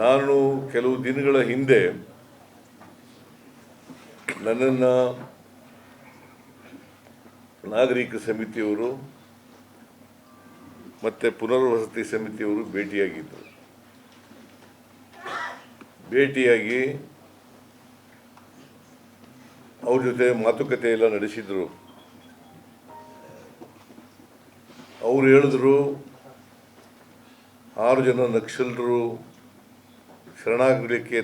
ನಾನು ಕೆಲವು ದಿನಗಳ ಹಿಂದೆ ನನ್ನನ್ನು ನಾಗರಿಕ ಸಮಿತಿಯವರು ಮತ್ತು ಪುನರ್ವಸತಿ ಸಮಿತಿಯವರು ಭೇಟಿಯಾಗಿದ್ದರು. ಭೇಟಿಯಾಗಿ ಅವ್ರ ಜೊತೆ ಮಾತುಕತೆ ಎಲ್ಲ ನಡೆಸಿದರು. ಅವ್ರು ಹೇಳಿದ್ರು, ಆರು ಜನ ನಕ್ಸಲರು ಶರಣಾಗಲಿಕ್ಕೆ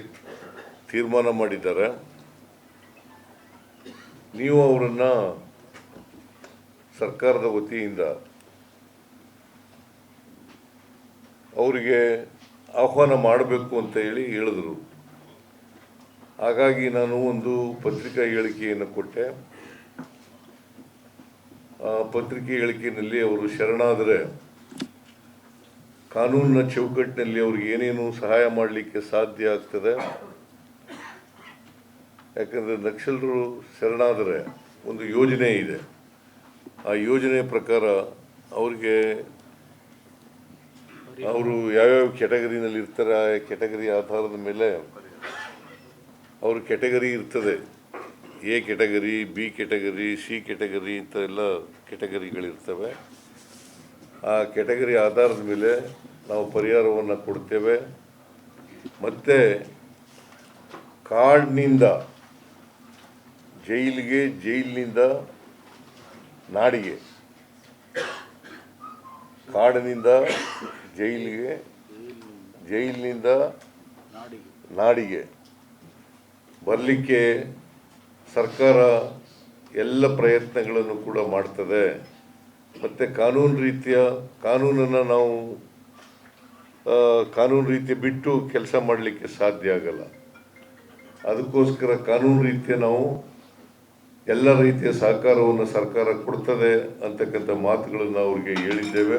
ತೀರ್ಮಾನ ಮಾಡಿದ್ದಾರೆ. ನೀವು ಅವರನ್ನು ಸರ್ಕಾರದ ವತಿಯಿಂದ ಅವರಿಗೆ ಆಹ್ವಾನ ಮಾಡಬೇಕು ಅಂತ ಹೇಳಿ ಹೇಳಿದರು. ಹಾಗಾಗಿ ನಾನು ಒಂದು ಪತ್ರಿಕಾ ಹೇಳಿಕೆಯನ್ನು ಕೊಟ್ಟೆ. ಆ ಪತ್ರಿಕೆ ಹೇಳಿಕೆಯಲ್ಲಿ ಅವರು ಶರಣಾದರೆ ಕಾನೂನಿನ ಚೌಕಟ್ಟಿನಲ್ಲಿ ಅವ್ರಿಗೆ ಏನೇನು ಸಹಾಯ ಮಾಡಲಿಕ್ಕೆ ಸಾಧ್ಯ ಆಗ್ತದೆ? ಯಾಕಂದರೆ ನಕ್ಸಲರು ಶರಣಾದರೆ ಒಂದು ಯೋಜನೆ ಇದೆ. ಆ ಯೋಜನೆ ಪ್ರಕಾರ ಅವ್ರಿಗೆ ಅವರು ಯಾವ್ಯಾವ ಕೆಟಗರಿನಲ್ಲಿ ಇರ್ತಾರೆ, ಆ ಕೆಟಗರಿ ಆಧಾರದ ಮೇಲೆ ಅವ್ರ ಕೆಟಗರಿ ಇರ್ತದೆ. A category B category C category ಇಂಥ ಎಲ್ಲ ಕೆಟಗರಿಗಳಿರ್ತವೆ ಆ ಕೆಟಗರಿ ಆಧಾರದ ಮೇಲೆ ನಾವು ಪರಿಹಾರವನ್ನು ಕೊಡ್ತೇವೆ. ಮತ್ತು ಕಾರ್ಡ್ನಿಂದ ಜೈಲಿಗೆ, ಜೈಲಿನಿಂದ ನಾಡಿಗೆ. ಕಾಡಿನಿಂದ, ಜೈಲಿಗೆ, ಜೈಲಿನಿಂದ ನಾಡಿಗೆ. ಬರಲಿಕ್ಕೆ ಸರ್ಕಾರ ಎಲ್ಲ ಪ್ರಯತ್ನಗಳನ್ನು ಕೂಡ ಮಾಡ್ತದೆ. ಮತ್ತು ಕಾನೂನು ರೀತಿಯ ಕಾನೂನನ್ನು ನಾವು ಕಾನೂನು ರೀತಿ ಬಿಟ್ಟು ಕೆಲಸ ಮಾಡಲಿಕ್ಕೆ ಸಾಧ್ಯ ಆಗಲ್ಲ. ಅದಕ್ಕೋಸ್ಕರ ಕಾನೂನು ರೀತಿಯ ನಾವು ಎಲ್ಲ ರೀತಿಯ ಸಹಕಾರವನ್ನು ಸರ್ಕಾರ ಕೊಡ್ತದೆ ಅಂತಕ್ಕಂಥ ಮಾತುಗಳನ್ನು ಅವ್ರಿಗೆ ಹೇಳಿದ್ದೇವೆ.